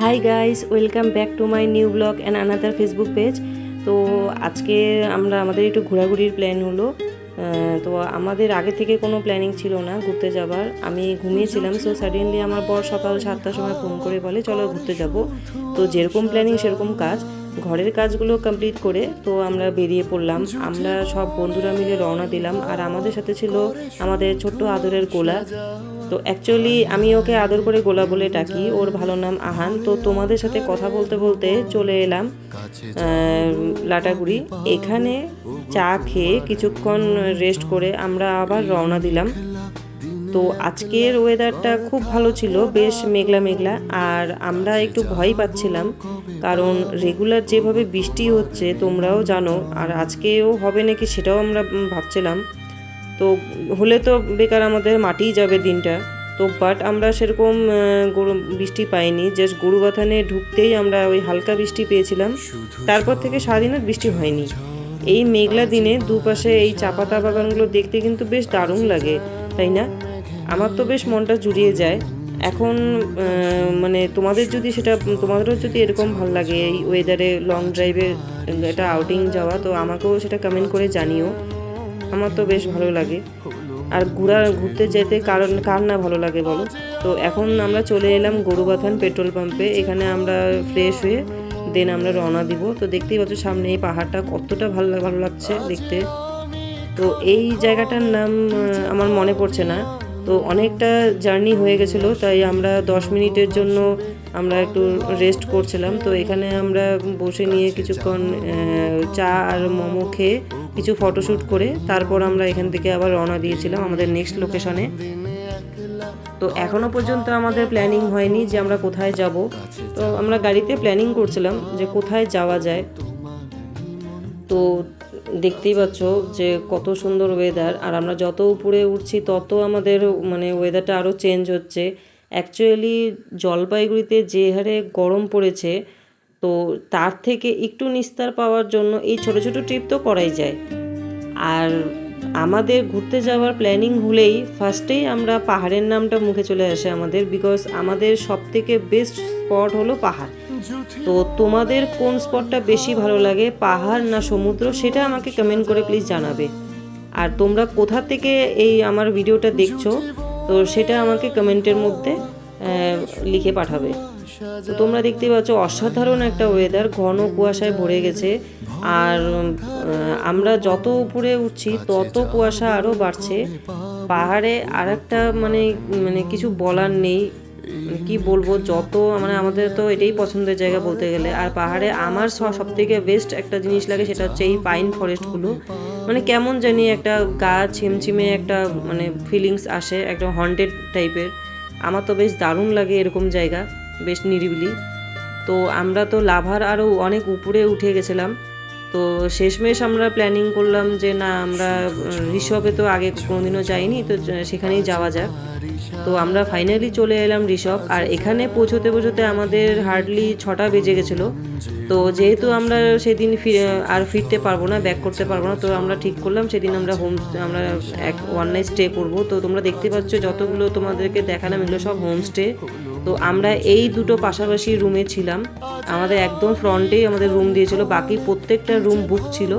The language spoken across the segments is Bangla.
Hi guys welcome back to my new blog and another Facebook page তো আজকে আমরা আমাদের একটু ঘোরাঘুরির প্ল্যান হলো। তো আমাদের আগে থেকে কোনো প্ল্যানিং ছিল না ঘুরতে যাবার। আমি ঘুমিয়েছিলাম সো সাডেনলি আমার বর সকাল সাতটার সময় ফোন করে বলে, চলো ঘুরতে যাব। তো যেরকম প্ল্যানিং সেরকম কাজ। ঘরের কাজগুলো কমপ্লিট করে তো আমরা বেরিয়ে পড়লাম। আমরা সব বন্ধুরা মিলে রওনা দিলাম। আর আমাদের সাথে ছিল আমাদের ছোট্ট আদরের গোলা। তো অ্যাকচুয়ালি আমি ওকে আদর করে গোলা বলে ডাকি। ওর ভালো নাম আহান। তো তোমাদের সাথে কথা বলতে বলতে চলে এলাম লাটাগুড়ি। এখানে চা খেয়ে কিছুক্ষণ রেস্ট করে আমরা আবার রওনা দিলাম। তো আজকের ওয়েদারটা খুব ভালো ছিল, বেশ মেঘলা মেঘলা, আর আমরা একটু ভয় পাচ্ছিলাম। কারণ রেগুলার যেভাবে বৃষ্টি হচ্ছে, তোমরাও জানো, আর আজকেও হবে নাকি সেটাও আমরা ভাবছিলাম। তো হলে তো বেকার আমাদের মাটিই যাবে দিনটা। তো বাট আমরা সেরকম গরু, বৃষ্টি পাইনি জাস্ট গরু বাথানে ঢুকতেই আমরা ওই হালকা বৃষ্টি পেয়েছিলাম। তারপর থেকে সারাদিন আর বৃষ্টি হয়নি। এই মেঘলা দিনে দুপাশে এই চা পাতা বাগানগুলো দেখতে কিন্তু বেশ দারুণ লাগে, তাই না? আমার তো বেশ মনটা জুড়িয়ে যায়। এখন মানে তোমাদের যদি সেটা, তোমাদেরও যদি এরকম ভালো লাগে এই ওয়েদারে লং ড্রাইভে এটা আউটিং যাওয়া, তো আমাকেও সেটা কমেন্ট করে জানিও। আমার তো বেশ ভালো লাগে। আর ঘোরা, ঘুরতে যেতে কারণ, কার না ভালো লাগে বলো? তো এখন আমরা চলে এলাম গরুবাথান পেট্রোল পাম্পে। এখানে আমরা ফ্রেশ হয়ে দেন আমরা রওনা দিব। তো দেখতেই পাচ্ছ সামনে এই পাহাড়টা কতটা ভালো ভালো লাগছে দেখতে। তো এই জায়গাটার নাম আমার মনে পড়ছে না। তো অনেকটা জার্নি হয়ে গেছিল, তাই আমরা দশ মিনিটের জন্য আমরা একটু রেস্ট করছিলাম। তো এখানে আমরা বসে নিয়ে কিছুক্ষণ চা আর মোমো খেয়ে কিছু ফটোশ্যুট করে তারপর আমরা এখান থেকে আবার রওনা দিয়েছিলাম আমাদের নেক্সট লোকেশনে। তো এখনও পর্যন্ত আমাদের প্ল্যানিং হয়নি যে আমরা কোথায় যাব। তো আমরা গাড়িতে প্ল্যানিং করছিলাম যে কোথায় যাওয়া যায়। তো দেখতেই পাচ্ছ যে কত সুন্দর ওয়েদার আর আমরা যত উপরে উঠছি তত আমাদের মানে ওয়েদারটা আরও চেঞ্জ হচ্ছে। অ্যাকচুয়ালি জলপাইগুড়িতে যে হারে গরম পড়েছে, তো তার থেকে একটু নিস্তার পাওয়ার জন্য এই ছোট ছোট ট্রিপ তো করাই যায়। আর আমাদের ঘুরতে যাওয়ার প্ল্যানিং হলেই ফার্স্টেই আমরা পাহাড়ের নামটা মুখে চলে আসে আমাদের বিকজ আমাদের সব থেকে বেস্ট স্পট হলো পাহাড়। তো তোমাদের কোন স্পটটা বেশি ভালো লাগে, পাহাড় না সমুদ্র, সেটা আমাকে কমেন্ট করে প্লিজ জানাবে। আর তোমরা কোথা থেকে এই আমার ভিডিওটা দেখছ, তো সেটা আমাকে কমেন্টের মধ্যে লিখে পাঠাবে। তো তোমরা দেখতে পাচ্ছ, অসাধারণ একটা ওয়েদার ঘন কুয়াশায় ভরে গেছে। আর আমরা যত উপরে উঠছি, তত কুয়াশা আরও বাড়ছে। পাহাড়ে আর একটা মানে মানে কিছু বলার নেই। কি বলব, যত মানে আমাদের তো এটাই পছন্দের জায়গা বলতে গেলে। আর পাহাড়ে আমার সব থেকে বেস্ট একটা জিনিস লাগে সেটা হচ্ছে এই পাইন ফরেস্টগুলো মানে কেমন জানি একটা গা ছিমছিমে একটা মানে ফিলিংস আসে একটা হন্টেড টাইপের আমার তো বেশ দারুণ লাগে এরকম জায়গা। বেশ নিরিবিলি। তো আমরা তো লাভার আরও অনেক উপরে উঠে গেছিলাম। তো শেষমেশ আমরা প্ল্যানিং করলাম যে, না, আমরা ঋষভে তো আগে কোনোদিনও যাইনি, তো সেখানেই যাওয়া যাক। তো আমরা ফাইনালি চলে এলাম ঋষভ। আর এখানে পৌঁছতে পৌঁছতে আমাদের হার্ডলি ছটা বেজে গেছিল। তো যেহেতু আমরা সেদিন আর ফিরতে পারব না ব্যাক করতে পারব না, তো আমরা ঠিক করলাম, সেদিন আমরা হোম আমরা এক ওয়ান নাইট স্টে করব। তো তোমরা দেখতে পাচ্ছ, যতগুলো তোমাদেরকে দেখালাম, এগুলো সব হোমস্টে তো আমরা এই দুটো পাশাপাশি রুমে ছিলাম। আমাদের একদম ফ্রন্টেই আমাদের রুম দিয়েছিল, বাকি প্রত্যেকটা রুম বুক ছিল।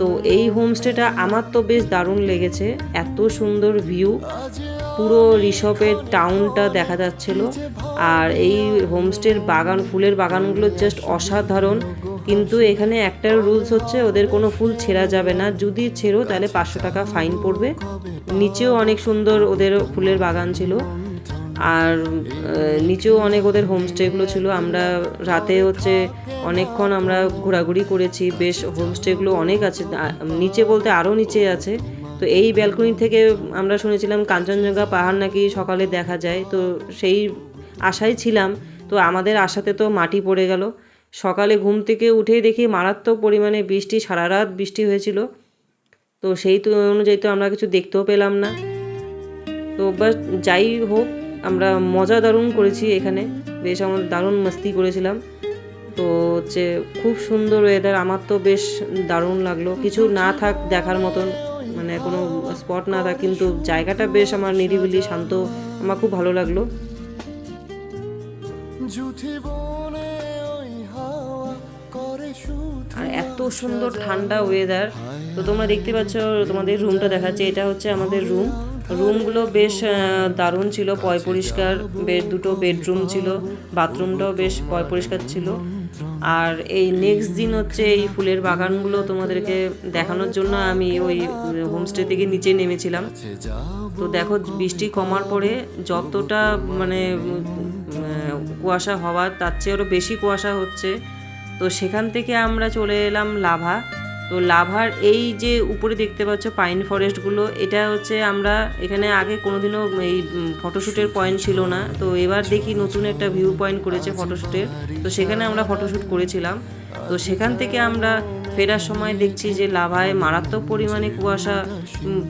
তো এই হোমস্টেটা আমার তো বেশ দারুণ লেগেছে, এত সুন্দর ভিউ পুরো ঋষভের টাউনটা দেখা যাচ্ছিল। আর এই হোমস্টের বাগান, ফুলের বাগানগুলো জাস্ট অসাধারণ। কিন্তু এখানে একটা রুলস হচ্ছে, ওদের কোনো ফুল ছেঁড়া যাবে না। যদি ছেড়ো, তাহলে পাঁচশো টাকা ফাইন পড়বে। নিচেও অনেক সুন্দর ওদের ফুলের বাগান ছিল। আর নিচেও অনেক ওদের হোমস্টেগুলো ছিল। আমরা রাতে হচ্ছে অনেকক্ষণ আমরা ঘোরাঘুরি করেছি। বেশ হোমস্টেগুলো অনেক আছে। নিচে বলতে আরও নিচে আছে। তো এই ব্যালকনি থেকে আমরা শুনেছিলাম কাঞ্চনজঙ্ঘা পাহাড় নাকি সকালে দেখা যায়। তো সেই আশায় ছিলাম। তো আমাদের আশাতে তো মাটি পড়ে গেল। সকালে ঘুম থেকে উঠেই দেখি মারাত্মক পরিমাণে বৃষ্টি, সারা রাত বৃষ্টি হয়েছিল। তো সেই অনুযায়ী তো আমরা কিছু দেখতেও পেলাম না। তো বাস যাই হোক আমরা মজা দারুণ করেছি এখানে। বেশ আমরা দারুণ মাস্তি করেছিলাম। তো হচ্ছে খুব সুন্দর ওয়েদার আমার তো বেশ দারুণ লাগল। কিছু না থাক দেখার মতন মানে কোনো স্পট না থাক কিন্তু জায়গাটা বেশ আমার নিরিবিলি শান্ত আমার খুব ভালো লাগল। আর এত সুন্দর ঠান্ডা ওয়েদার তো তোমরা দেখতে পাচ্ছ তোমাদের রুমটা দেখাচ্ছে। এটা হচ্ছে আমাদের রুম রুমগুলো বেশ দারুণ ছিল, পয় পরিষ্কার বেশ দুটো বেডরুম ছিল, বাথরুমটাও বেশ পয় পরিষ্কার ছিল। আর এই নেক্সট দিন হচ্ছে এই ফুলের বাগানগুলো তোমাদেরকে দেখানোর জন্য আমি ওই হোমস্টে থেকে নিচে নেমেছিলাম। তো দেখো, বৃষ্টি কমার পরে যতটা মানে কুয়াশা হওয়ার, তার চেয়ে আরও বেশি কুয়াশা হচ্ছে। তো সেখান থেকে আমরা চলে এলাম লাভা। তো লাভার এই যে উপরে দেখতে পাচ্ছ পাইন ফরেস্টগুলো এটা হচ্ছে আমরা এখানে আগে কোনোদিনও এই ফটোশ্যুটের পয়েন্ট ছিল না। তো এবার দেখি নতুন একটা ভিউ পয়েন্ট করেছে ফটোশ্যুটের তো সেখানে আমরা ফটোশ্যুট করেছিলাম। তো সেখান থেকে আমরা ফেরার সময় দেখছি যে লাভায় মারাত্মক পরিমাণে কুয়াশা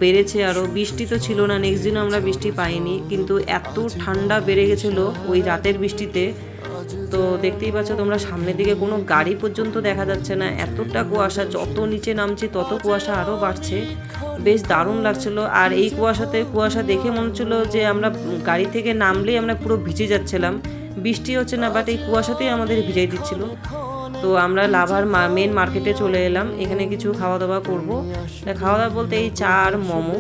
বেড়েছে আরও বৃষ্টি তো ছিল না নেক্সট দিনও আমরা বৃষ্টি পাইনি। কিন্তু এত ঠান্ডা বেড়ে গেছিল ওই রাতের বৃষ্টিতে। তো দেখতেই পাচ্ছ তোমরা সামনের দিকে কোনো গাড়ি পর্যন্ত দেখা যাচ্ছে না। এতটা কুয়াশা, যত নিচে নামছি তত কুয়াশা আরও বাড়ছে। বেশ দারুণ লাগছিল। আর এই কুয়াশাতে, কুয়াশা দেখে মনে হচ্ছিল যে আমরা গাড়ি থেকে নামলেই আমরা পুরো ভিজে যাচ্ছিলাম। বৃষ্টি হচ্ছে না বাট এই কুয়াশাতেই আমাদের ভিজাই দিচ্ছিল। তো আমরা লাভার মেন মার্কেটে চলে এলাম। এখানে কিছু খাওয়া দাওয়া করব। খাওয়া দাওয়া বলতে এই চা আর মোমো।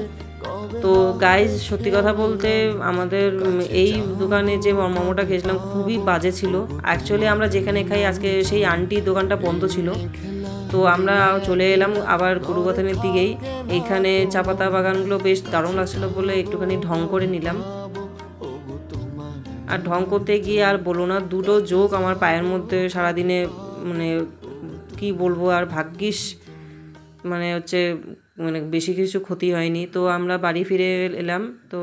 তো গাইজ সত্যি কথা বলতে আমাদের এই দোকানে যে মোমোটা খেয়েছিলাম খুবই বাজে ছিল। অ্যাকচুয়ালি আমরা যেখানে খাই আজকে সেই আন্টি দোকানটা বন্ধ ছিল। তো আমরা চলে এলাম আবার গুরুগথানের দিকেই। এইখানে চা পাতা বাগানগুলো বেশ দারুণ লাগছিল বলে একটুখানি ঢং করে নিলাম। আর ঢং করতে গিয়ে আর বলো না, দুটো যোগ আমার পায়ের মধ্যে সারাদিনে মানে কি বলব আর ভাগ্যিস মানে হচ্ছে মানে বেশি কিছু ক্ষতি হয়নি। তো আমরা বাড়ি ফিরে এলাম। তো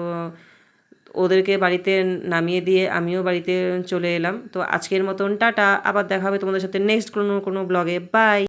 ওদেরকে বাড়িতে নামিয়ে দিয়ে আমিও বাড়িতে চলে এলাম। তো আজকের মতন টাটা। আবার দেখা হবে তোমাদের সাথে নেক্সট কোনো কোনো ব্লগে বাই